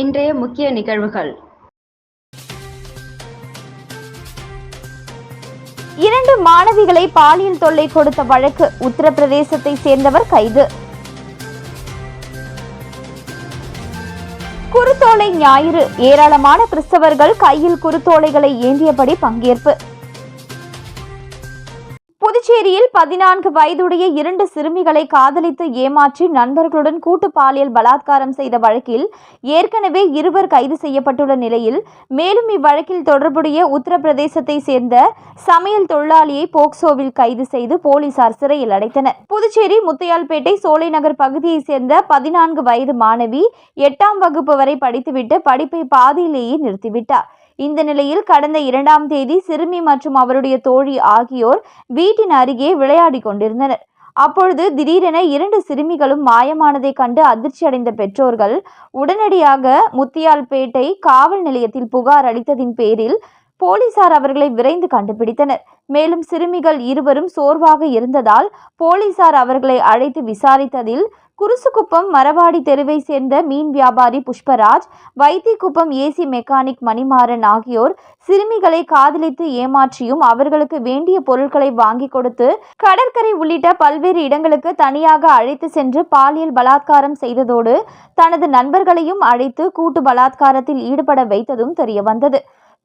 இன்றைய முக்கிய நிகழ்வுகள். இரண்டு மாணவிகளை பாலியல் தொல்லை கொடுத்த வழக்கு உத்தரப்பிரதேசத்தை சேர்ந்தவர் கைது. குருத்தோலை ஞாயிறு ஏராளமான கிறிஸ்தவர்கள் கையில் குருத்தோலைகளை ஏந்தியபடி பங்கேற்பு. புதுச்சேரியில் பதினான்கு வயதுடைய இரண்டு சிறுமிகளை காதலித்து ஏமாற்றி நண்பர்களுடன் கூட்டு பாலியல் பலாத்காரம் செய்த வழக்கில் ஏற்கனவே இருவர் கைது செய்யப்பட்டுள்ள நிலையில் மேலும் இவ்வழக்கில் தொடர்புடைய உத்தரப்பிரதேசத்தை சேர்ந்த சமையல் தொழிலாளியை போக்சோவில் கைது செய்து போலீசார் சிறையில் அடைத்தனர். புதுச்சேரி முத்தையால்பேட்டை சோலைநகர் பகுதியைச் சேர்ந்த பதினான்கு வயது மாணவி எட்டாம் வகுப்பு வரை படித்துவிட்டு படிப்பை பாதியிலேயே நிறுத்திவிட்டார். இந்த நிலையில் கடந்த இரண்டாம் தேதி சிறுமி மற்றும் அவருடைய தோழி ஆகியோர் வீட்டின் அருகே விளையாடி கொண்டிருந்தனர். அப்பொழுது திடீரென இரண்டு சிறுமிகளும் மாயமானதைக் கண்டு அதிர்ச்சியடைந்த பெற்றோர்கள் உடனடியாக முத்தியால்பேட்டை காவல் நிலையத்தில் புகார் அளித்ததின் பேரில் போலீசார் அவர்களை விரைந்து கண்டுபிடித்தனர். மேலும் சிறுமிகள் இருவரும் சோர்வாக இருந்ததால் போலீசார் அவர்களை அழைத்து விசாரித்ததில் குருசுக்குப்பம் மரவாடி தெருவை சேர்ந்த மீன் வியாபாரி புஷ்பராஜ் வைத்திக்குப்பம் ஏசி மெக்கானிக் மணிமாறன் ஆகியோர் சிறுமிகளை காதலித்து ஏமாற்றியும் அவர்களுக்கு வேண்டிய பொருட்களை வாங்கி கொடுத்து கடற்கரை உள்ளிட்ட பல்வேறு இடங்களுக்கு தனியாக அழைத்து சென்று பாலியல் பலாத்காரம் செய்ததோடு தனது நண்பர்களையும் அழைத்து கூட்டு பலாத்காரத்தில் ஈடுபட வைத்ததும் தெரியவந்தது.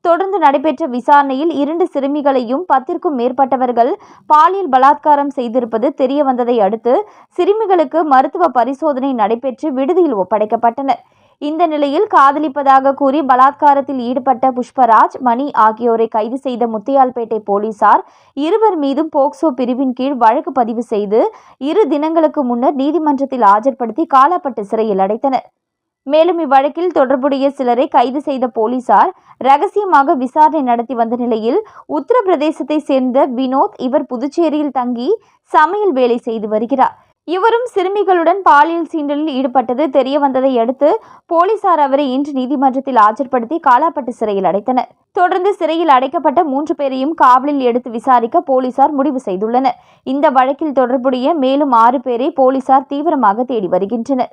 தொடர்ந்து நடைபெற்ற விசாரணையில் இரண்டு சிறுமிகளையும் பத்திற்கும் மேற்பட்டவர்கள் பாலியல் பலாத்காரம் செய்திருப்பது தெரிய வந்ததை அடுத்து சிறுமிகளுக்கு மருத்துவ பரிசோதனை நடைபெற்று விடுதியில் ஒப்படைக்கப்பட்டனர். இந்த நிலையில் காதலிப்பதாக கூறி பலாத்காரத்தில் ஈடுபட்ட புஷ்பராஜ் மணி ஆகியோரை கைது செய்த முத்தியால்பேட்டை போலீசார் இருவர் மீதும் போக்சோ பிரிவின் கீழ் வழக்கு பதிவு செய்து இரு தினங்களுக்கு முன்னர் நீதிமன்றத்தில் ஆஜர்படுத்தி காலாப்பட்டு சிறையில் அடைத்தனர். மேலும் இவ்வழக்கில் தொடர்புடைய சிலரை கைது செய்த போலீசார் ரகசியமாக விசாரணை நடத்தி வந்த நிலையில் உத்தரப்பிரதேசத்தை சேர்ந்த வினோத் இவர் புதுச்சேரியில் தங்கி சமையல் வேலை செய்து வருகிறார். இவரும் சிறுமிகளுடன் பாலியல் சீண்டலில் ஈடுபட்டது தெரிய வந்ததை அடுத்து போலீசார் அவரை இன்று நீதிமன்றத்தில் ஆஜர்படுத்தி காலாப்பட்டு சிறையில் அடைத்தனர். தொடர்ந்து சிறையில் அடைக்கப்பட்ட மூன்று பேரையும் காவலில் எடுத்து விசாரிக்க போலீசார் முடிவு செய்துள்ளனர். இந்த வழக்கில் தொடர்புடைய மேலும் ஆறு பேரை போலீசார் தீவிரமாக தேடி வருகின்றனர்.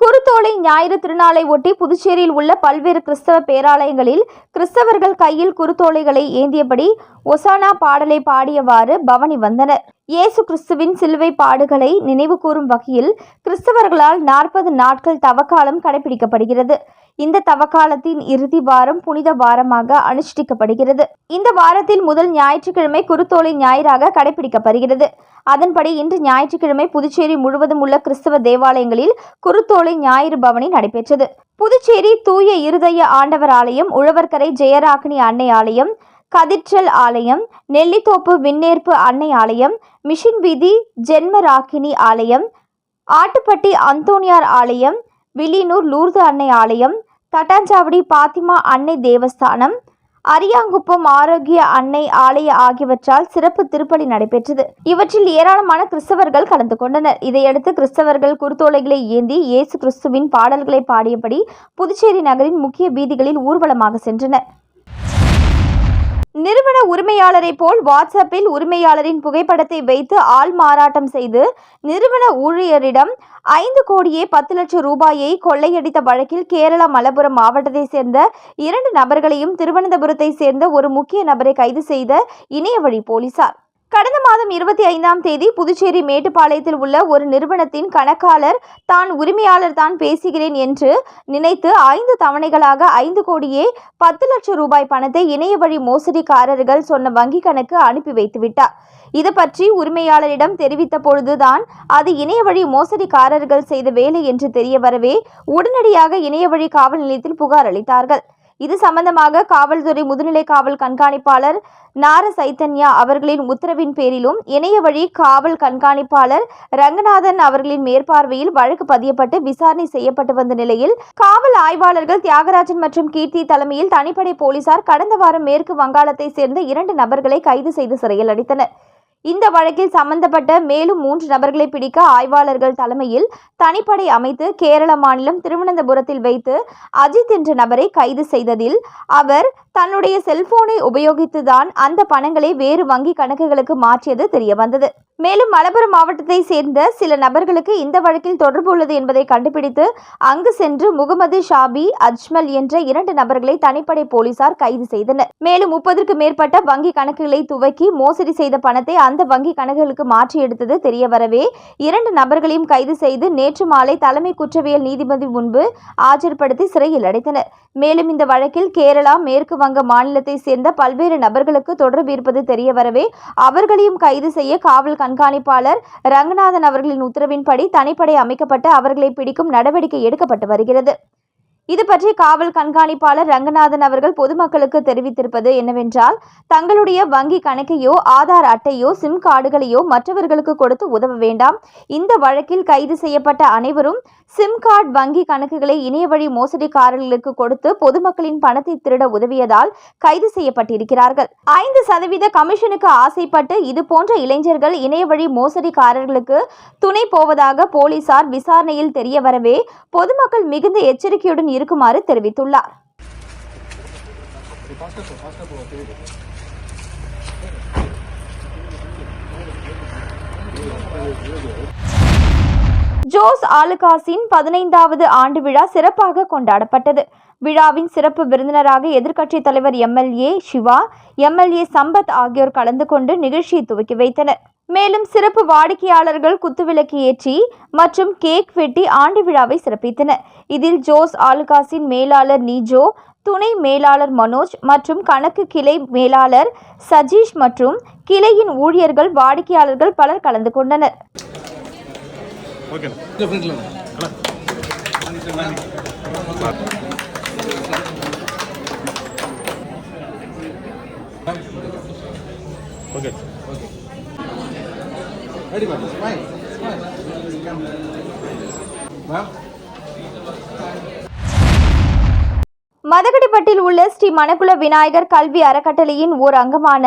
குருத்தோலை ஞாயிறு திருநாளை ஒட்டி புதுச்சேரியில் உள்ள பல்வேறு கிறிஸ்தவ பேராலயங்களில் கிறிஸ்தவர்கள் கையில் குருத்தோலைகளை ஏந்தியபடி ஒசானா பாடலை பாடியவாறு பவனி வந்தனர். இயேசு கிறிஸ்துவின் சிலுவை பாடுகளை நினைவு கூறும் வகையில் கிறிஸ்தவர்களால் நாற்பது நாட்கள் தவக்காலம் கடைபிடிக்கப்படுகிறது. இந்த தவக்காலத்தின் இறுதி வாரம் புனித வாரமாக அனுஷ்டிக்கப்படுகிறது. இந்த வாரத்தில் முதல் ஞாயிற்றுக்கிழமை குருத்தோலை ஞாயிறாக கடைபிடிக்கப்படுகிறது. அதன்படி இன்று ஞாயிற்றுக்கிழமை புதுச்சேரி முழுவதும் உள்ள கிறிஸ்தவ தேவாலயங்களில் குருத்தோலை ஞாயிறு பவனி நடைபெற்றது. புதுச்சேரி தூய இருதய ஆண்டவர் ஆலயம் உழவர்கரை ஜெயராகினி அன்னை ஆலயம் கதிர்ச்சல் ஆலயம் நெல்லித்தோப்பு விண்ணேற்பு அன்னை ஆலயம் மிஷின் வீதி ஜென்மராக்கினி ஆலயம் ஆட்டுப்பட்டி அந்தோனியார் ஆலயம் வில்லியனூர் லூர்து அன்னை ஆலயம் தட்டாஞ்சாவடி பாத்திமா அன்னை தேவஸ்தானம் அரியாங்குப்பம் ஆரோக்கிய அன்னை ஆலய ஆகியவற்றால் சிறப்பு திருப்பலி நடைபெற்றது. இவற்றில் ஏராளமான கிறிஸ்தவர்கள் கலந்து கொண்டனர். இதையடுத்து கிறிஸ்தவர்கள் குருத்தோலைகளை ஏந்தி இயேசு கிறிஸ்துவின் பாடல்களை பாடியபடி புதுச்சேரி நகரின் முக்கிய வீதிகளில் ஊர்வலமாக சென்றனர். நிறுவன உரிமையாளரை போல் வாட்ஸ்அப்பில் உரிமையாளரின் புகைப்படத்தை வைத்து ஆள் மாறாட்டம் செய்து நிறுவன ஊழியரிடம் ஐந்து கோடியே பத்து லட்சம் ரூபாயை கொள்ளையடித்த வழக்கில் கேரளா மலப்புரம் மாவட்டத்தை சேர்ந்த இரண்டு நபர்களையும் திருவனந்தபுரத்தை சேர்ந்த ஒரு முக்கிய நபரை கைது செய்த இணையவழி போலீசார். கடந்த மாதம் இருபத்தி ஐந்தாம் தேதி புதுச்சேரி மேட்டுப்பாளையத்தில் உள்ள ஒரு நிறுவனத்தின் கணக்காளர் தான் உரிமையாளர் தான் பேசுகிறேன் என்று நினைத்து ஐந்து தவணைகளாக ஐந்து கோடியே பத்து லட்சம் ரூபாய் பணத்தை இணைய வழி மோசடிக்காரர்கள் சொன்ன வங்கி கணக்கு அனுப்பி வைத்துவிட்டார் இது பற்றி உரிமையாளரிடம் தெரிவித்த பொழுதுதான் அது இணைய வழி மோசடிக்காரர்கள் செய்த வேலை என்று தெரிய வரவே உடனடியாக இணைய வழி காவல் நிலையத்தில் புகார் அளித்தார்கள். இது சம்பந்தமாக காவல்துறை முதுநிலை காவல் கண்காணிப்பாளர் நார சைத்தன்யா அவர்களின் உத்தரவின் பேரிலும் இணைய வழி காவல் கண்காணிப்பாளர் ரங்கநாதன் அவர்களின் மேற்பார்வையில் வழக்கு பதியப்பட்டு விசாரணை செய்யப்பட்டு வந்த நிலையில் காவல் ஆய்வாளர்கள் தியாகராஜன் மற்றும் கீர்த்தி தலைமையில் தனிப்படை போலீசார் கடந்த வாரம் மேற்கு வங்காளத்தை சேர்ந்த இரண்டு நபர்களை கைது செய்து சிறையில் அடைத்தனர். இந்த வழக்கில் சம்பந்தப்பட்ட மேலும் மூன்று நபர்களை பிடிக்க ஆய்வாளர்கள் தலைமையில் தனிப்படை அமைத்து கேரள மாநிலம் திருவனந்தபுரத்தில் வைத்து அஜித் என்ற நபரை கைது செய்ததில் அவர் தன்னுடைய செல்போனை உபயோகித்துதான் அந்த பணங்களை வேறு வங்கி கணக்குகளுக்கு மாற்றியது தெரியவந்தது. மேலும் மலப்புரம் மாவட்டத்தை சேர்ந்த சில நபர்களுக்கு இந்த வழக்கில் தொடர்பு உள்ளது என்பதை கண்டுபிடித்து அங்கு சென்று முகமது ஷாபி அஜ்மல் என்ற இரண்டு நபர்களை தனிப்படை போலீசார் கைது செய்தனர். மேலும் முப்பதற்கு மேற்பட்ட வங்கி கணக்குகளை துவக்கி மோசடி செய்த பணத்தை அந்த வங்கி கணக்குகளுக்கு மாற்றி எடுத்தது தெரியவரவே இரண்டு நபர்களையும் கைது செய்து நேற்று மாலை தலைமை குற்றவியல் நீதிபதி முன்பு ஆஜர்படுத்தி சிறையில் அடைத்தனர். மேலும் இந்த வழக்கில் கேரளா மேற்கு வங்க மாநிலத்தை சேர்ந்த பல்வேறு நபர்களுக்கு தொடர்பு இருப்பது தெரியவரவே அவர்களையும் கைது செய்ய காவல் கண்காணிப்பாளர் ரங்கநாதன் அவர்களின் உத்தரவின்படி தனிப்படை அமைக்கப்பட்டு அவர்களை பிடிக்கும் நடவடிக்கை எடுக்கப்பட்டு வருகிறது. இது பற்றி காவல் கண்காணிப்பாளர் ரங்கநாதன் அவர்கள் பொதுமக்களுக்கு தெரிவித்திருப்பது என்னவென்றால் தங்களுடைய வங்கி கணக்கையோ ஆதார் அட்டையோ சிம் கார்டுகளையோ மற்றவர்களுக்கு கொடுத்து உதவ வேண்டாம். இந்த வழக்கில் கைது செய்யப்பட்ட அனைவரும் சிம் கார்டு வங்கி கணக்குகளை இணைய வழி மோசடிக்காரர்களுக்கு கொடுத்து பொதுமக்களின் பணத்தை திருட உதவியதால் கைது செய்யப்பட்டிருக்கிறார்கள். ஐந்து சதவீத கமிஷனுக்கு ஆசைப்பட்டு இது போன்ற இளைஞர்கள் இணைய வழி மோசடிக்காரர்களுக்கு துணை போவதாக போலீசார் விசாரணையில் தெரியவரவே பொதுமக்கள் மிகுந்த எச்சரிக்கையுடன் இருக்குமாறு தெரிவித்துள்ளார். ஜோஸ் ஆலுகாஸின் பதினைந்தாவது ஆண்டு விழா சிறப்பாக கொண்டாடப்பட்டது. விழாவின் சிறப்பு விருந்தினராக எதிர்க்கட்சித் தலைவர் எம்எல்ஏ சிவா எம்எல்ஏ சம்பத் ஆகியோர் கலந்து கொண்டு நிகழ்ச்சியை துவக்கி வைத்தனர். மேலும் சிறப்பு வாடிக்கையாளர்கள் குத்துவிளக்கு ஏற்றி மற்றும் கேக் வெட்டி ஆண்டு விழாவை சிறப்பித்தனர். இதில் ஜோஸ் ஆலுகாஸின் மேலாளர் நீஜோ துணை மேலாளர் மனோஜ் மற்றும் கணக்கு கிளை மேலாளர் சஜீஷ் மற்றும் கிளையின் ஊழியர்கள் வாடிக்கையாளர்கள் பலர் கலந்து கொண்டனர். ஓகேண்ணா Ready, man. Ready ma'am smile smile மதகடிப்பட்டில் உள்ள ஸ்ரீ மணக்குள விநாயகர் கல்வி அறக்கட்டளையின் ஓர் அங்கமான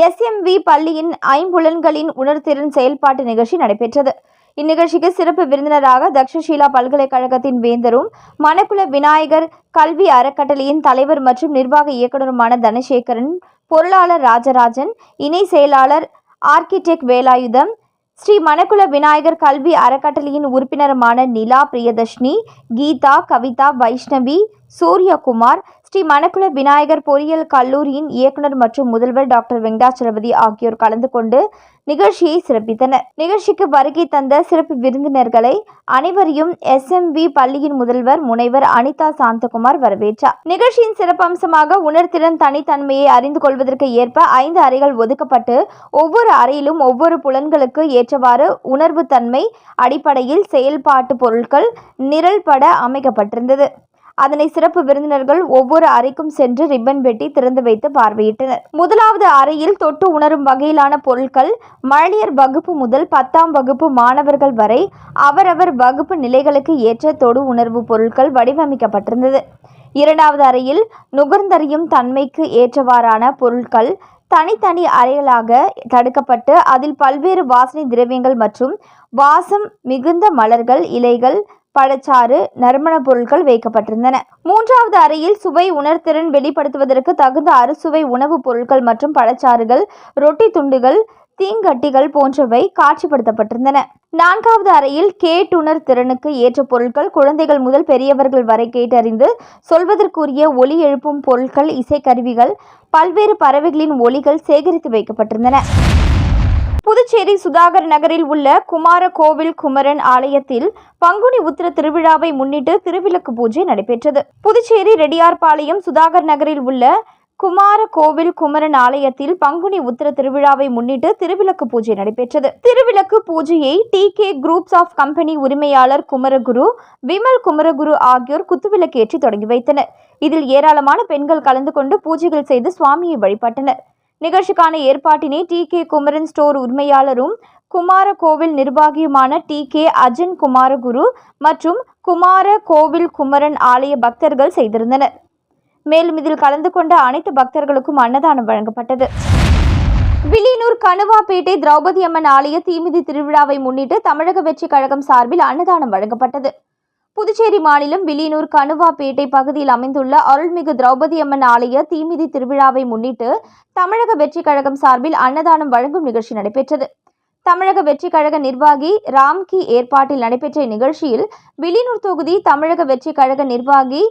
எஸ்எம்வி பள்ளியின் ஐம்புலன்களின் உணர்திறன் செயல்பாட்டு நிகழ்ச்சி நடைபெற்றது. இந்நிகழ்ச்சிக்கு சிறப்பு விருந்தினராக தக்ஷஷீலா பல்கலைக்கழகத்தின் வேந்தரும் மணக்குள விநாயகர் கல்வி அறக்கட்டளையின் தலைவர் மற்றும் நிர்வாக இயக்குநருமான தனசேகரன் பொருளாளர் ராஜராஜன் இணை செயலாளர் ஆர்கிடெக்ட் வேலாயுதம் ஸ்ரீ மணக்குள விநாயகர் கல்வி அறக்கட்டளையின் உறுப்பினருமான நிலா பிரியதர்ஷினி கீதா கவிதா வைஷ்ணவி சூரியகுமார் ஸ்ரீ மணக்குள விநாயகர் பொறியியல் கல்லூரியின் இயக்குனர் மற்றும் முதல்வர் டாக்டர் வெங்கடாச்சலபதி ஆகியோர் கலந்து கொண்டு நிகழ்ச்சியை சிறப்பித்தனர். நிகழ்ச்சிக்கு வருகை தந்த சிறப்பு விருந்தினர்களை அனைவரையும் எஸ்எம்வி பள்ளியின் முதல்வர் முனைவர் அனிதா சாந்தகுமார் வரவேற்றார். நிகழ்ச்சியின் சிறப்பம்சமாக உணர்திறன் தனித்தன்மையை அறிந்து கொள்வதற்கு ஏற்ப ஐந்து அறைகள் ஒதுக்கப்பட்டு ஒவ்வொரு அறையிலும் ஒவ்வொரு புலன்களுக்கு ஏற்றவாறு உணர்வு தன்மை அடிப்படையில் செயல்பாட்டு பொருட்கள் நிரல்பட அமைக்கப்பட்டிருந்தது. அதனை சிறப்பு விருந்தினர்கள் ஒவ்வொரு அறைக்கும் சென்று ரிப்பன் வெட்டி திறந்து வைத்து பார்வையிட்டனர். முதலாவது அறையில் தொட்டு உணரும் வகையிலான பொருட்கள் மழலையர் வகுப்பு முதல் பத்தாம் வகுப்பு மாணவர்கள் வரை அவரவர் வகுப்பு நிலைகளுக்கு ஏற்ற தொடு உணர்வு பொருட்கள் வடிவமைக்கப்பட்டிருந்தது. இரண்டாவது அறையில் நுகர்ந்தறியும் தன்மைக்கு ஏற்றவாறான பொருட்கள் தனித்தனி அறைகளாக தடுக்கப்பட்டு அதில் பல்வேறு வாசனை திரவியங்கள் மற்றும் வாசம் மிகுந்த மலர்கள் இலைகள் பழச்சாறு நறுமணப் பொருட்கள் வைக்கப்பட்டிருந்தன. மூன்றாவது அறையில் சுவை உணர்திறன் வெளிப்படுத்துவதற்கு தகுந்த அறுசுவை உணவுப் பொருட்கள் மற்றும் பழச்சாறுகள் ரொட்டி துண்டுகள் தீங்கட்டிகள் போன்றவை காட்சிப்படுத்தப்பட்டிருந்தன. நான்காவது அறையில் கேட்டுணர் திறனுக்கு ஏற்ற பொருட்கள் குழந்தைகள் முதல் பெரியவர்கள் வரை கேட்டறிந்து சொல்வதற்குரிய ஒலி எழுப்பும் பொருட்கள் இசைக்கருவிகள் பல்வேறு பறவைகளின் ஒலிகள் சேகரித்து வைக்கப்பட்டிருந்தன. புதுச்சேரி சுதாகர் நகரில் உள்ள குமார கோவில் குமரன் ஆலயத்தில் பங்குனி உத்திர திருவிழாவை முன்னிட்டு திருவிளக்கு பூஜை நடைபெற்றது. புதுச்சேரி ரெடியார்பாளையம் சுதாகர் நகரில் உள்ள குமார கோவில் குமரன் ஆலயத்தில் பங்குனி உத்திர திருவிழாவை முன்னிட்டு திருவிளக்கு பூஜை நடைபெற்றது. திருவிளக்கு பூஜையை T K groups of company உரிமையாளர் குமரகுரு விமல் குமரகுரு ஆகியோர் குத்துவிளக்கேற்றி தொடங்கி வைத்தனர். இதில் ஏராளமான பெண்கள் கலந்து கொண்டு பூஜைகள் செய்து சுவாமியை வழிபட்டனர். நிகழ்ச்சிக்கான ஏற்பாட்டினை டி கே குமரன் ஸ்டோர் உரிமையாளரும் குமார கோவில் நிர்வாகியுமான டி கே அஜன் குமாரகுரு மற்றும் குமார கோவில் குமரன் ஆலய பக்தர்கள் செய்திருந்தனர். மேலும் இதில் கலந்து கொண்ட அனைத்து பக்தர்களுக்கும் அன்னதானம் வழங்கப்பட்டது. வில்லியனூர் கணுவாப்பேட்டை திரௌபதி அம்மன் ஆலய தீமிதி திருவிழாவை முன்னிட்டு தமிழக வெற்றி கழகம் சார்பில் அன்னதானம் வழங்கப்பட்டது. புதுச்சேரி மாநிலம் வில்லியனூர் கணுவாப்பேட்டை பகுதியில் அமைந்துள்ள அருள்மிகு திரௌபதி அம்மன் ஆலய தீமிதி திருவிழாவை முன்னிட்டு தமிழக வெற்றிக் கழகம் சார்பில் அன்னதானம் வழங்கும் நிகழ்ச்சி நடைபெற்றது. தமிழக வெற்றிக் கழக நிர்வாகி ராம்கி ஏற்பாட்டில் நடைபெற்ற இந்நிகழ்ச்சியில் வில்லியனூர் தொகுதி தமிழக வெற்றி கழக நிர்வாகி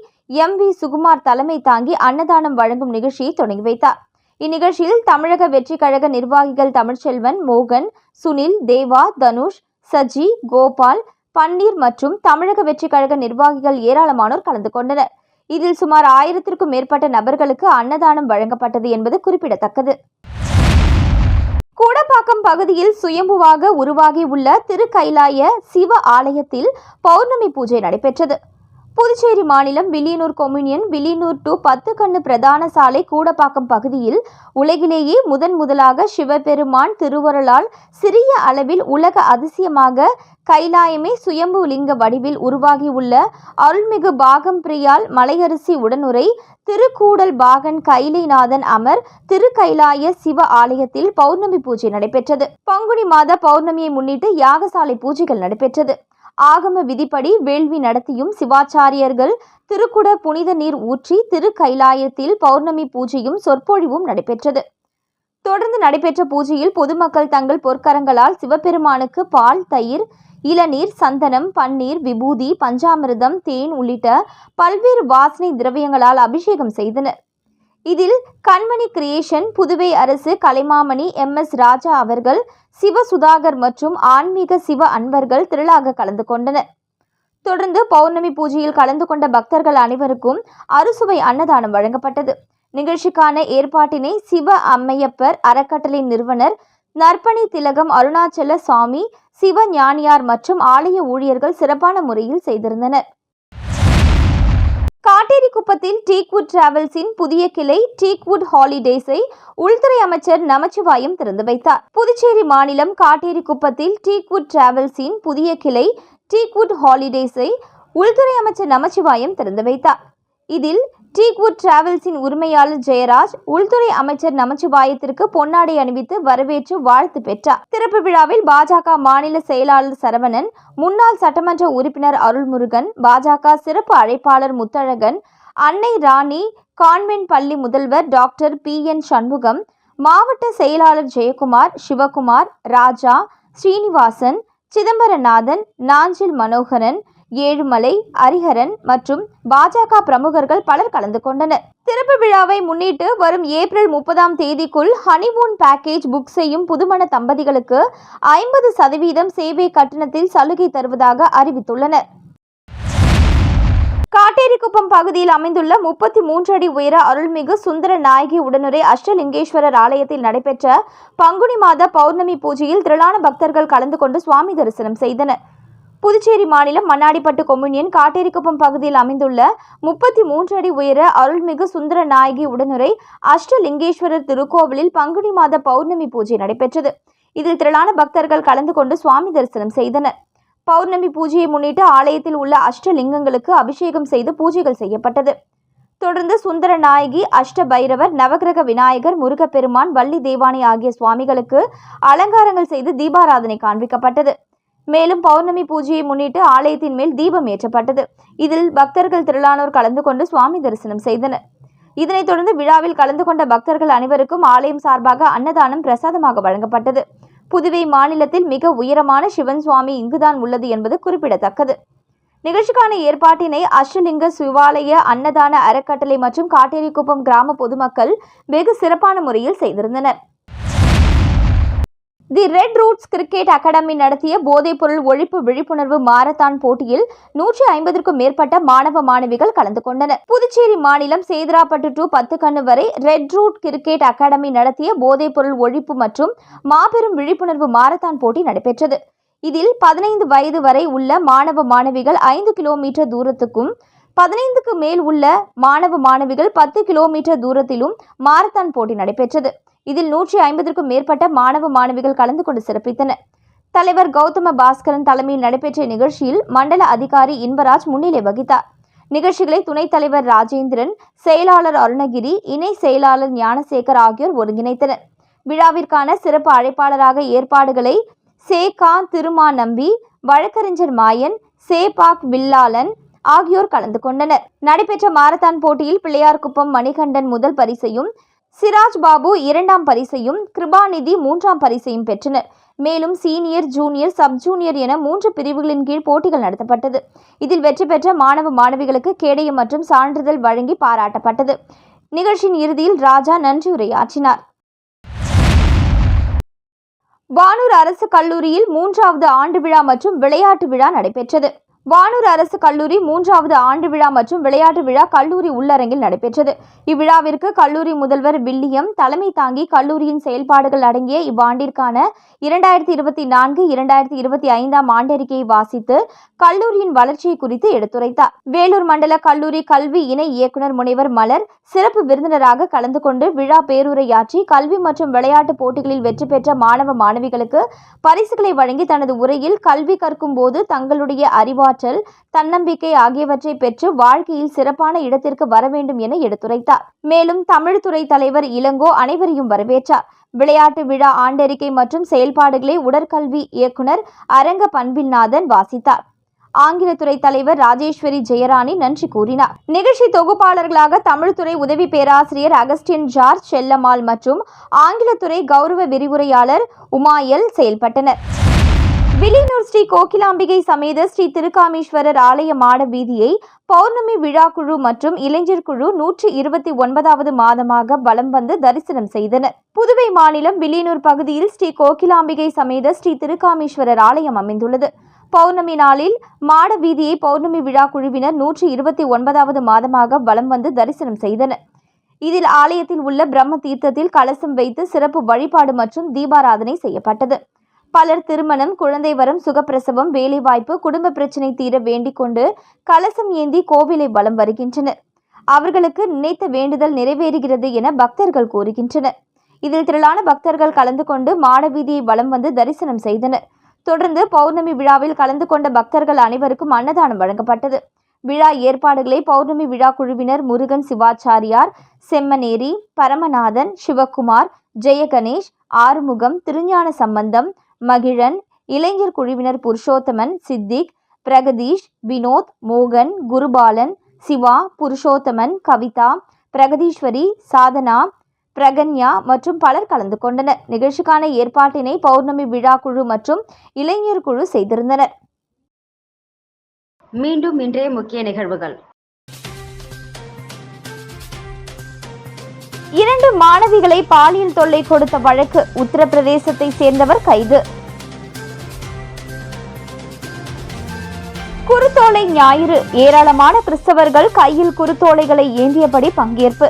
எம் வி சுகுமார் தலைமை தாங்கி அன்னதானம் வழங்கும் நிகழ்ச்சியை தொடங்கி வைத்தார். இந்நிகழ்ச்சியில் தமிழக வெற்றிக் கழக நிர்வாகிகள் தமிழ்ச்செல்வன் மோகன் சுனில் தேவா தனுஷ் சஜி கோபால் பன்னீர் மற்றும் தமிழக வெற்றி கழக நிர்வாகிகள் ஏராளமானோர் கலந்து கொண்டனர். இதில் சுமார் ஆயிரத்திற்கும் மேற்பட்ட நபர்களுக்கு அன்னதானம் வழங்கப்பட்டது என்பது குறிப்பிடத்தக்கது. கூடப்பாக்கம் பகுதியில் சுயம்புவாக உருவாகி உள்ள திருக்கைலாய சிவ ஆலயத்தில் பௌர்ணமி பூஜை நடைபெற்றது. புதுச்சேரி மாநிலம் வில்லியனூர் கொம்யூனியன் வில்லியனூர் டு பத்து கண்ணு பிரதான சாலை கூடப்பாக்கம் பகுதியில் உலகிலேயே முதன் முதலாக சிவபெருமான் திருவருளால் சிறிய அளவில் உலக அதிசயமாக கைலாயமே சுயம்பு லிங்க வடிவில் உருவாகியுள்ள அருள்மிகு பாகம் பிரியால் மலையரசி உடனுரை திருக்கூடல் பாகன் கைலைநாதன் அமர் திருக்கைலாய சிவ ஆலயத்தில் பௌர்ணமி பூஜை நடைபெற்றது. பங்குனி மாத பௌர்ணமியை முன்னிட்டு யாகசாலை பூஜைகள் நடைபெற்றது. ஆகம விதிப்படி வேள்வி நடத்தியும் சிவாச்சாரியர்கள் திருக்குட புனித நீர் ஊற்றி திருக்கைலாயத்தில் பௌர்ணமி பூஜையும் சொற்பொழிவும் நடைபெற்றது. தொடர்ந்து நடைபெற்ற பூஜையில் பொதுமக்கள் தங்கள் பொற்கரங்களால் சிவபெருமானுக்கு பால் தயிர் இளநீர் சந்தனம் பன்னீர் விபூதி பஞ்சாமிர்தம் தேன் உள்ளிட்ட பல்வேறு வாசனை திரவியங்களால் அபிஷேகம் செய்தனர். இதில் கண்மணி கிரியேஷன் புதுவை அரசு கலைமாமணி எம். எஸ். ராஜா அவர்கள் சிவ சுதாகர் மற்றும் ஆன்மீக சிவ அன்பர்கள் திரளாக கலந்து கொண்டனர். தொடர்ந்து பௌர்ணமி பூஜையில் கலந்து கொண்ட பக்தர்கள் அனைவருக்கும் அறுசுவை அன்னதானம் வழங்கப்பட்டது. நிகழ்ச்சிக்கான ஏற்பாட்டினை சிவ அம்மையப்பர் அறக்கட்டளை நிறுவனர் நற்பணி திலகம் அருணாச்சல சுவாமி சிவ ஞானியார் மற்றும் ஆலய ஊழியர்கள் சிறப்பான முறையில் செய்திருந்தனர். காட்டேரிக்குப்பத்தில் டீக்வுட் டிராவல்ஸின் புதிய கிளை டீக்வுட் ஹாலிடேஸை உள்துறை அமைச்சர் நமச்சிவாயம் திறந்து வைத்தார். புதுச்சேரி மாநிலம் காட்டேரிக்குப்பத்தில் டீக்வுட் டிராவல்ஸின் புதிய கிளை டீக்வுட் ஹாலிடேஸை உள்துறை அமைச்சர் நமச்சிவாயம் திறந்து வைத்தார். இதில் டீக்வுட் டிராவல்ஸின் உரிமையாளர் ஜெயராஜ் உள்துறை அமைச்சர் நமச்சிவாயத்திற்கு பொன்னாடை அணிவித்து வரவேற்று வாழ்த்து பெற்றார். திறப்பு விழாவில் பாஜக மாநில செயலாளர் சரவணன் முன்னாள் சட்டமன்ற உறுப்பினர் அருள்முருகன் பாஜக சிறப்பு அழைப்பாளர் முத்தழகன் அன்னை ராணி கான்வென்ட் பள்ளி முதல்வர் டாக்டர் பி. என். சண்முகம் மாவட்ட செயலாளர் ஜெயக்குமார் சிவகுமார் ராஜா ஸ்ரீனிவாசன் சிதம்பரநாதன் நாஞ்சில் மனோகரன் ஏழுமலை ஹரிஹரன் மற்றும் பாஜக பிரமுகர்கள் பலர் கலந்து கொண்டனர். திறப்பு விழாவை முன்னிட்டு வரும் ஏப்ரல் முப்பதாம் தேதிக்குள் ஹனிமூன் பேக்கேஜ் புக் செய்யும் புதுமண தம்பதிகளுக்கு ஐம்பது சதவீதம் சேவை கட்டணத்தில் சலுகை தருவதாக அறிவித்துள்ளனர். காட்டேரிக்குப்பம் பகுதியில் அமைந்துள்ள முப்பத்தி மூன்று அடி உயர அருள்மிகு சுந்தர நாயகி உடனுரை அஷ்டலிங்கேஸ்வரர் ஆலயத்தில் நடைபெற்ற பங்குனி மாத பௌர்ணமி பூஜையில் திரளான பக்தர்கள் கலந்து கொண்டு சுவாமி தரிசனம் செய்தனர். புதுச்சேரி மாநிலம் மண்ணாடிப்பட்டு கொம்யூனியன் காட்டேரிக்குப்பம் பகுதியில் அமைந்துள்ள முப்பத்தி மூன்று அடி உயர அருள்மிகு சுந்தர நாயகி உடனுரை அஷ்டலிங்கேஸ்வரர் திருக்கோவிலில் பங்குனி மாத பௌர்ணமி பூஜை நடைபெற்றது. இதில் திரளான பக்தர்கள் கலந்து கொண்டு சுவாமி தரிசனம் செய்தனர். பௌர்ணமி பூஜையை முன்னிட்டு ஆலயத்தில் உள்ள அஷ்டலிங்கங்களுக்கு அபிஷேகம் செய்து பூஜைகள் செய்யப்பட்டது. தொடர்ந்து சுந்தர நாயகி அஷ்ட பைரவர் நவகிரக விநாயகர் முருகப்பெருமான் வள்ளி தேவானை ஆகிய சுவாமிகளுக்கு அலங்காரங்கள் செய்து தீபாராதனை காண்பிக்கப்பட்டது. மேலும் பௌர்ணமி பூஜையை முன்னிட்டு ஆலயத்தின் மேல் தீபம் ஏற்றப்பட்டது. இதில் பக்தர்கள் திரளானோர் கலந்து கொண்டு சுவாமி தரிசனம் செய்தனர். இதனைத் தொடர்ந்து விழாவில் கலந்து கொண்ட பக்தர்கள் அனைவருக்கும் ஆலயம் சார்பாக அன்னதானம் பிரசாதமாக வழங்கப்பட்டது. புதுவை மாநிலத்தில் மிக உயரமான சிவன் சுவாமி இங்குதான் உள்ளது என்பது குறிப்பிடத்தக்கது. நிகழ்ச்சிக்கான ஏற்பாட்டினை அஷ்டலிங்க சிவாலய அன்னதான அறக்கட்டளை மற்றும் காட்டேரிக்குப்பம் கிராம பொதுமக்கள் வெகு சிறப்பான முறையில் செய்திருந்தனர். The red roots cricket academy நடத்திய போதைப்பொருள் ஒழிப்பு விழிப்புணர்வு மாரத்தான் போட்டியில் நூற்றி ஐம்பதற்கும் மேற்பட்ட மாணவ மாணவிகள் கலந்து கொண்டனர். புதுச்சேரி மாநிலம் சேதராப்பட்டு டு பத்துக்கண்ணு வரை ரெட் ரூட் கிரிக்கெட் அகாடமி நடத்திய போதைப்பொருள் ஒழிப்பு மற்றும் மாபெரும் விழிப்புணர்வு மாரத்தான் போட்டி நடைபெற்றது. இதில் பதினைந்து வயது வரை உள்ள மாணவ மாணவிகள் ஐந்து கிலோமீட்டர் தூரத்துக்கும் பதினைந்துக்கு மேல் உள்ள மாணவ மாணவிகள் பத்து கிலோமீட்டர் தூரத்திலும் மாரத்தான் போட்டி நடைபெற்றது. இதில் நூற்றி ஐம்பதற்கும் மேற்பட்ட மாணவ மாணவிகள் கலந்து கொண்டு சிறப்பித்தனர். தலைவர் கௌதம பாஸ்கரன் தலைமையில் நடைபெற்ற நிகழ்ச்சியில் மண்டல அதிகாரி இன்பராஜ் முன்னிலை வகித்தார். நிகழ்ச்சிகளை துணைத் தலைவர் ராஜேந்திரன் செயலாளர் அருணகிரி இணை செயலாளர் ஞானசேகர் ஆகியோர் ஒருங்கிணைத்தனர். விழாவிற்கான சிறப்பு அழைப்பாளராக ஏற்பாடுகளை சே. கா. திருமா நம்பி வழக்கறிஞர் மாயன் சே. பாக் வில்லாளன் ஆகியோர் கலந்து கொண்டனர். நடைபெற்ற மாரத்தான் போட்டியில் பிள்ளையார்குப்பம் மணிகண்டன் முதல் பரிசையும் சிராஜ் பாபு இரண்டாம் பரிசையும் கிருபாநிதி மூன்றாம் பரிசையும் பெற்றனர். மேலும் சீனியர் ஜூனியர் சப் ஜூனியர் என மூன்று பிரிவுகளின் கீழ் போட்டிகள் நடத்தப்பட்டது. இதில் வெற்றி பெற்ற மாணவ மாணவிகளுக்கு கேடயம் மற்றும் சான்றிதழ் வழங்கி பாராட்டப்பட்டது. நிகழ்ச்சியின் இறுதியில் ராஜா நன்றி உரையாற்றினார். வானூர் அரசு கல்லூரியில் மூன்றாவது ஆண்டு விழா மற்றும் விளையாட்டு விழா நடைபெற்றது. வானூர் அரசு கல்லூரி மூன்றாவது ஆண்டு விழா மற்றும் விளையாட்டு விழா கல்லூரி உள்ளரங்கில் நடைபெற்றது. இவ்விழாவிற்கு கல்லூரி முதல்வர் வில்லியம் தலைமை தாங்கி கல்லூரியின் செயல்பாடுகள் அடங்கிய இவ்வாண்டிற்கான இரண்டாயிரத்தி இருபத்தி நான்கு இரண்டாயிரத்தி இருபத்தி ஐந்தாம் ஆண்டறிக்கையை வாசித்து கல்லூரியின் வளர்ச்சியை குறித்து எடுத்துரைத்தார். வேலூர் மண்டல கல்லூரி கல்வி இணை இயக்குனர் முனைவர் மலர் சிறப்பு விருந்தினராக கலந்து கொண்டு விழா பேருரையாற்றி கல்வி மற்றும் விளையாட்டு போட்டிகளில் வெற்றி பெற்ற மாணவ மாணவிகளுக்கு பரிசுகளை வழங்கி தனது உரையில் கல்வி கற்கும் போது தங்களுடைய அறிவாற்றல் தன்னம்பிக்கை ஆகியவற்றை பெற்று வாழ்க்கையில் சிறப்பான இடத்திற்கு வர வேண்டும் என எடுத்துரைத்தார். மேலும் தமிழ்துறை தலைவர் இளங்கோ அனைவரையும் வரவேற்றார். விளையாட்டு விழா ஆண்டறிக்கை மற்றும் செயல்பாடுகளை உடற்கல்வி இயக்குனர் அரங்க பண்பில்நாதன் வாசித்தார். ஆங்கிலத்துறை தலைவர் ராஜேஸ்வரி ஜெயராணி நன்றி கூறினார். நிகழ்ச்சி தொகுப்பாளர்களாக தமிழ்துறை உதவி பேராசிரியர் அகஸ்டின் ஜார்ஜ் செல்லம்மாள் மற்றும் ஆங்கிலத்துறை கௌரவ விரிவுரையாளர் உமாயல் செயல்பட்டனர். வில்லியனூர் ஸ்ரீ கோகிலாம்பிகை சமேத ஸ்ரீ திருக்காமீஸ்வரர் ஆலய மாட வீதியை பௌர்ணமி விழா குழு மற்றும் இளைஞர் குழு நூற்றி இருபத்தி ஒன்பதாவது மாதமாக வலம் வந்து தரிசனம் செய்தனர். புதுவை மாநிலம் வில்லியனூர் பகுதியில் ஸ்ரீ கோகிலாம்பிகை சமேத ஸ்ரீ திருக்காமீஸ்வரர் ஆலயம் அமைந்துள்ளது. பௌர்ணமி நாளில் மாட வீதியை பௌர்ணமி விழா குழுவினர் நூற்றி இருபத்தி ஒன்பதாவது மாதமாக வலம் வந்து தரிசனம் செய்தனர். இதில் ஆலயத்தில் உள்ள பிரம்ம தீர்த்தத்தில் கலசம் வைத்து சிறப்பு வழிபாடு மற்றும் தீபாராதனை செய்யப்பட்டது. பலர் திருமணம் குழந்தை வரம் சுகப்பிரசவம் வேலைவாய்ப்பு குடும்ப பிரச்சனை தீர வேண்டிக் கொண்டு கலசம் ஏந்தி கோவிலை வலம் வருகின்றனர். அவர்களுக்கு நினைத்த வேண்டுதல் நிறைவேறுகிறது என பக்தர்கள் கூறுகின்றனர். இதில் திரளான பக்தர்கள் கலந்து கொண்டு மாடவீதியை வலம் வந்து தரிசனம் செய்தனர். தொடர்ந்து பௌர்ணமி விழாவில் கலந்து கொண்ட பக்தர்கள் அனைவருக்கும் அன்னதானம் வழங்கப்பட்டது. விழா ஏற்பாடுகளை பௌர்ணமி விழா குழுவினர் முருகன் சிவாச்சாரியார் செம்மனேரி பரமநாதன் சிவக்குமார் ஜெயகணேஷ் ஆறுமுகம் திருஞான சம்பந்தம் மகிழன் இளைஞர் குழுவினர் புருஷோத்தமன் சித்திக் பிரகதீஷ் வினோத் மோகன் குருபாலன் சிவா புருஷோத்தமன் கவிதா பிரகதீஸ்வரி சாதனா பிரகன்யா மற்றும் பலர் கலந்து கொண்டனர். நிகழ்ச்சிக்கான ஏற்பாட்டினை பௌர்ணமி விழா குழு மற்றும் இளைஞர் குழு செய்திருந்தனர். மீண்டும் இன்றைய முக்கிய நிகழ்வுகள். இரண்டு மாணவிகளை பாலியல் தொல்லை கொடுத்த வழக்கு உத்தரப்பிரதேசத்தை சேர்ந்தவர் கைது. குருத்தோலை ஞாயிறு. ஏராளமான கிறிஸ்தவர்கள் கையில் குருத்தோலைகளை ஏந்தியபடி பங்கேற்பு.